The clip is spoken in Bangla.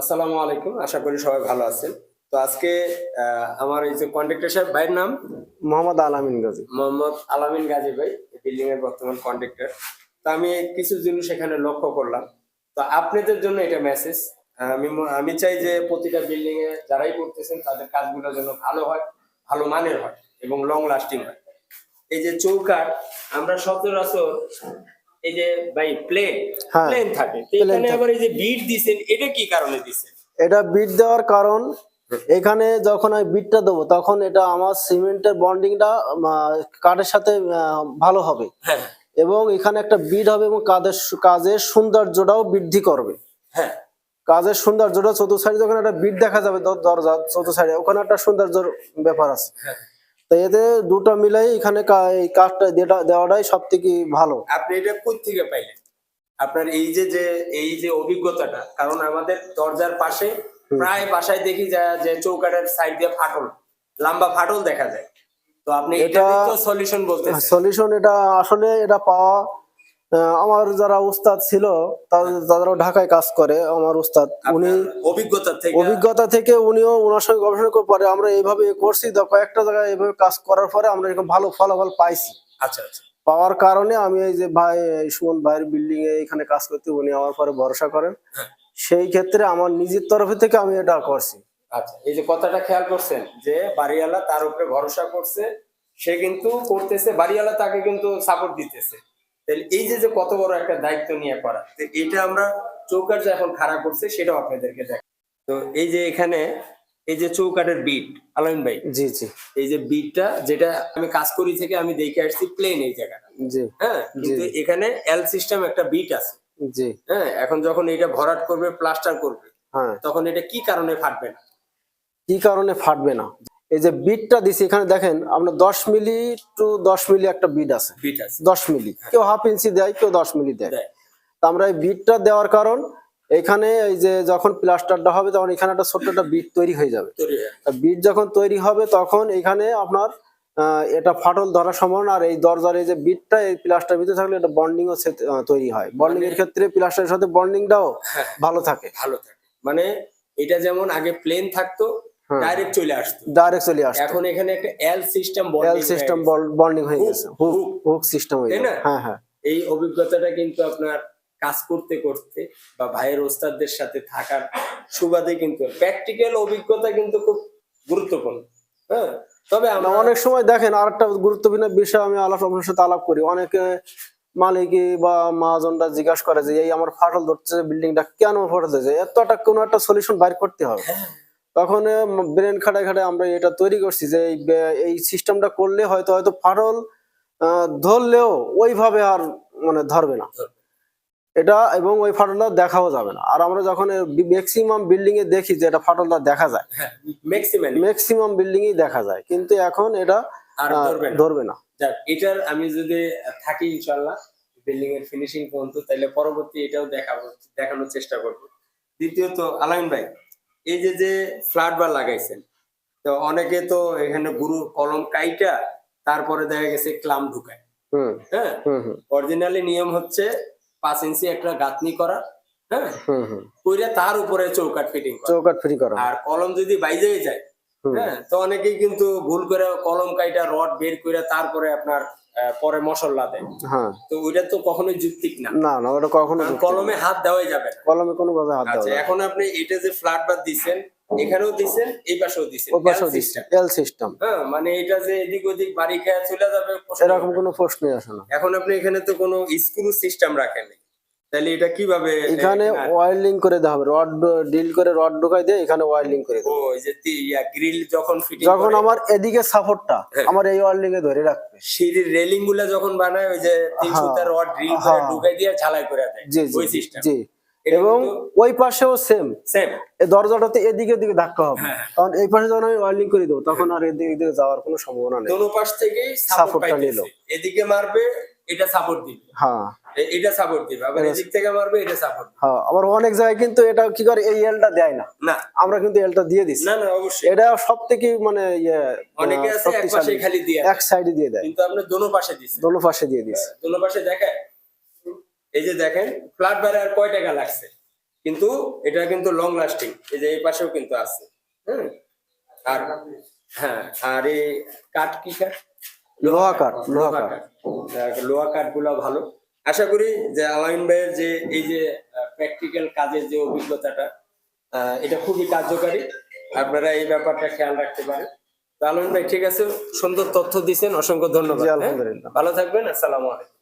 আসসালামু আলাইকুম আশা করি সবাই ভালো আছেন। তো আজকে আমার এই যে কন্ট্রাক্টর সাহেব ভাইয়ের নাম? মোহাম্মদ আলামিন গাজী। মোহাম্মদ আলামিন গাজী ভাই বিল্ডিং এর বর্তমান কন্ট্রাক্টর তো আমি কিছু জিনিস এখানে লক্ষ্য করলাম। তো আপনাদের জন্য এটা মেসেজ আমি আমি চাই যে প্রতিটা বিল্ডিং এ যারাই করতেছেন তাদের কাজগুলো যেন ভালো হয় ভালো মানের হয় এবং লং লাস্টিং হয়। এই যে চৌকাট আমরা সচরাচর এই যে ভাই প্লেন হ্যাঁ, প্লেন থাকে। এখানে আবার এই যে বিট দিছেন এটা কি কারণে দিছেন? এটা বিট দেওয়ার কারণ এখানে যখন আমি বিটটা দেবো তখন এটা আমার সিমেন্টের বন্ডিংটা কাঠের সাথে ভালো হবে। হ্যাঁ। এবং এখানে একটা বিট হবে এবং কাজের কাজের সৌন্দর্যটাও বৃদ্ধি করবে। হ্যাঁ। কাজের সৌন্দর্যটা চতুর্থ সাইডে যখন একটা বিট দেখা যাবে দর- দরজা চতুর্থ সাইডে ওখানে একটা সৌন্দর্যের ব্যাপার আছে। হ্যাঁ। তো এতে দুটো মিলাই এখানে কাজটা এই দেওয়াটাই সব থেকে ভালো। আপনি এটা কই থেকে পাইলেন? আপনার এই যে যে এই যে অভিজ্ঞতাটা কারণ আমাদের দরজার পাশে প্রায় বাসায় দেখি যে চৌকাটের সাইড দিয়ে ফাটল লম্বা ফাটল দেখা যায়। তো আপনি এটা সলিউশন বলতে সলিউশন এটা আসলে এটা পাওয়া আমার যারা উস্তাদ ছিল তারাও ঢাকায় কাজ করে আমার উস্তাদ। উনি অভিজ্ঞতা থেকে অভিজ্ঞতা থেকে উনিও ওনার সঙ্গে গবেষণা করে পরে আমরা এইভাবে করছি। কয়েকটা জায়গায় এইভাবে কাজ করার পরে আমরা এরকম ভালো ফলাফল পাইছি। আচ্ছা আচ্ছা। পাওয়ার কারণে আমি এই যে ভাই সুমন ভাইয়ের বিল্ডিং এ এখানে কাজ করতে উনি আমার পরে ভরসা করেন। হ্যাঁ। সেই ক্ষেত্রে আমার নিজের তরফ থেকে আমি এটা করছি। আচ্ছা এই যে কথাটা খেয়াল করছেন যে বাড়িওয়ালা তার উপরে ভরসা করছে সে কিন্তু করতেছে বাড়িওয়ালা তাকে কিন্তু সাপোর্ট দিতেছে। তাহলে এই যে যে কত বড় একটা দায়িত্ব নিয়ে করা এটা আমরা চৌকাট যে এখন খাড়া করছে সেটাও আপনাদেরকে দেখ তো এই যে এখানে এই যে চৌকাটের বিট আলমিন ভাই। জি জি। এই যে বিটটা যেটা আমি কাজ করি থেকে আমি দেখে আসছি প্লেন এই জায়গাটা। জি। হ্যাঁ কিন্তু এখানে এল সিস্টেম একটা বিট আছে। জি। হ্যাঁ এখন যখন এটা ভরাট করবে প্লাস্টার করবে হ্যাঁ। তখন এটা কি কারণে ফাটবে না? কি কারণে ফাটবে না? এই যে বিটটা দিছি এখানে দেখেন আপনার দশ মিলি টু দশ মিলি একটা বিট আছে। বিট আছে। দশ মিলি। কেউ হাফ ইঞ্চি দেয় কেউ দশ মিলি দেয়। তা আমরা এই বিটটা দেওয়ার কারণ এখানে এই যে যখন প্লাস্টারটা হবে তখন এখানে একটা ছোট্ট একটা বিট তৈরি হয়ে যাবে। বিট যখন তৈরি হবে তখন এখানে আপনার আহ, এটা ফাটল ধরার সম্ভাবনা আর এই দরজার এই যে বিটটা এই প্লাস্টার ভিতরে থাকলে এটা বন্ডিং বন্ডিংও তৈরি হয়। বন্ডিং এর ক্ষেত্রে প্লাস্টারের সাথে বন্ডিংটাও হ্যাঁ। ভালো থাকে। ভালো থাকে। মানে এটা যেমন আগে প্লেন থাকতো হ্যাঁ। ডাইরেক্ট চলে আসতো। ডাইরেক্ট চলে আসে এখন এখানে একটা L system L system bonding হয়ে গেছে। হুক হুক সিস্টেম হয়ে গেছে। হ্যাঁ হ্যাঁ। এই অভিজ্ঞতাটা কিন্তু আপনার কাজ করতে করতে বা ভাইয়ের ওস্তাদদের সাথে থাকার সুবাদে কিন্তু প্র্যাকটিক্যাল অভিজ্ঞতা কিন্তু খুব গুরুত্বপূর্ণ। হ্যাঁ? তবে আমরা অনেক সময় দেখেন আর একটা গুরুত্বপূর্ণ বিষয় আমি আলাপ আপনার সাথে আলাপ করি। অনেকে মালিকি বা মহাজনরা জিজ্ঞাসা করে যে এই আমার ফাটল ধরছে বিল্ডিংটা কেন ফাটল ধরছে এত একটা কোনো একটা সলিউশন বাইর করতে হবে। তখন ব্রেন খাটায় খাটায় আমরা এটা তৈরি করছি যে এই সিস্টেমটা করলে হয়তো হয়তো ফাটল ধরলেও ওইভাবে আর মানে ধরবে না। এটা এবং ওই ফাটলটা দেখাও যাবে না। আর আমরা যখন ম্যাক্সিমাম বিল্ডিং এ দেখি যে এটা ফাটলটা দেখা যায়। ম্যাক্সিমাম বিল্ডিং এই দেখা যায়। কিন্তু এখন এটা ধরবে না। এটার আমি যদি থাকি ইনশাল্লাহ বিল্ডিং এর ফিনিশিং পর্যন্ত তাহলে পরবর্তী এটাও দেখাবো দেখানোর চেষ্টা করব। দ্বিতীয়ত আলামিন ভাই এই যে যে ফ্ল্যাট বার লাগাইছেন তো অনেকে তো এখানে গুরু কলম কাইটা তারপরে দেখা গেছে ক্লাম ঢুকায়। হ্যাঁ? অরিজিনালি নিয়ম হচ্ছে পাঁচ ইঞ্চি একটা গাঁথনি করা হ্যাঁ? হুম হুম। কইরা তার উপরে চৌকাট ফিটিং করা। চৌকাট ফ্রি করা। আর কলম যদি বাইজে যায়। হ্যাঁ তো অনেকেই কিন্তু ভুল করে কলম কাইটা রড বের করে তারপরে আপনার পরে মশলা দেয়। হ্যাঁ। তো ওইটা তো কখনোই যুক্তিক না। না না ওটা কখনো কলমে হাত দেওয়াই যাবে। কলমে কোনো ভাবে হাত দেওয়া আচ্ছা এখন আপনি এটা যে ফ্ল্যাট বার দিচ্ছেন এখানেও দিচ্ছেন এই পাশেও দিচ্ছেন ওই পাশেও system। এল সিস্টেম হ্যাঁ মানে এটা যে এদিক ওদিক বাড়ি খেয়ে চলে যাবে এরকম কোনো প্রশ্নই আসে না। এখন আপনি এখানে তো কোনো স্ক্রু সিস্টেম রাখেন তাহলে এটা কীভাবে এখানে ওয়াইল্ডিং করে দেওয়া হবে। রড ড্রিল করে রড ঢোকাই দিয়ে এখানে ওয়ারলিং করে দেবো। ওই যে গ্রিল যখন ফিটিং যখন আমার এদিকে সাপোর্টটা হ্যাঁ। আমার এই ওয়াইল্ডিং এ ধরে রাখবে। সিঁড়ির রেলিংগুলা যখন বানায় ওই যে তিন হ্যাঁ, সুতার রড ড্রিল করে হ্যাঁ। ঢুকাই দিয়ে ঝালাই করে দেয়। ওই সিস্টেম জি। এবং ওই পাশেও সেম সেম এই দরজাটাতে এদিকে এদিকে ধাক্কা হবে। হ্যাঁ। কারণ এই পাশে যখন আমি ওয়াইল্ডিং করে দেবো তখন আর এদিকে এদিকে যাওয়ার কোনো সম্ভাবনা নেই। দোনো পাশ থেকেই সাপোর্টটা নিলো। এদিকে মারবে এটা সাপোর্ট দিবে। হ্যাঁ। এটা সাপোর্ট দিবে। আবার এদিক থেকে মারবে এটা সাপোর্ট হ্যাঁ আবার অনেক জায়গায় কিন্তু এটা কি করে এই এলটা দেয় না। না। আমরা কিন্তু এলটা দিয়ে দিচ্ছি না না অবশ্যই। এটা সব থেকে মানে ইয়ে অনেকে আছে এক পাশে খালি দিয়ে এক সাইডে দিয়ে দেয়। কিন্তু আপনি দোনো পাশে দিচ্ছেন। দোনো পাশে দিয়ে দিচ্ছে দোনো পাশে দেখেন এই যে দেখেন ফ্ল্যাট বারে আর কয় টাকা লাগছে? কিন্তু এটা কিন্তু লং লাস্টিং এই যে এই পাশেও কিন্তু আছে হ্যাঁ আর হ্যাঁ আর এই কাঠ কি কাঠ? লোহা কাঠ লোহা কাঠ। লোহা কাঠগুলো ভালো। আশা করি যে আলাইন ভাইয়ের যে এই যে প্র্যাকটিক্যাল কাজের যে অভিজ্ঞতাটা এটা খুবই কার্যকারী। আপনারা এই ব্যাপারটা খেয়াল রাখতে পারেন। তো আলাইন ভাই ঠিক আছে সুন্দর তথ্য দিচ্ছেন অসংখ্য ধন্যবাদ হ্যাঁ? ভালো থাকবেন আসসালামু আলাইকুম।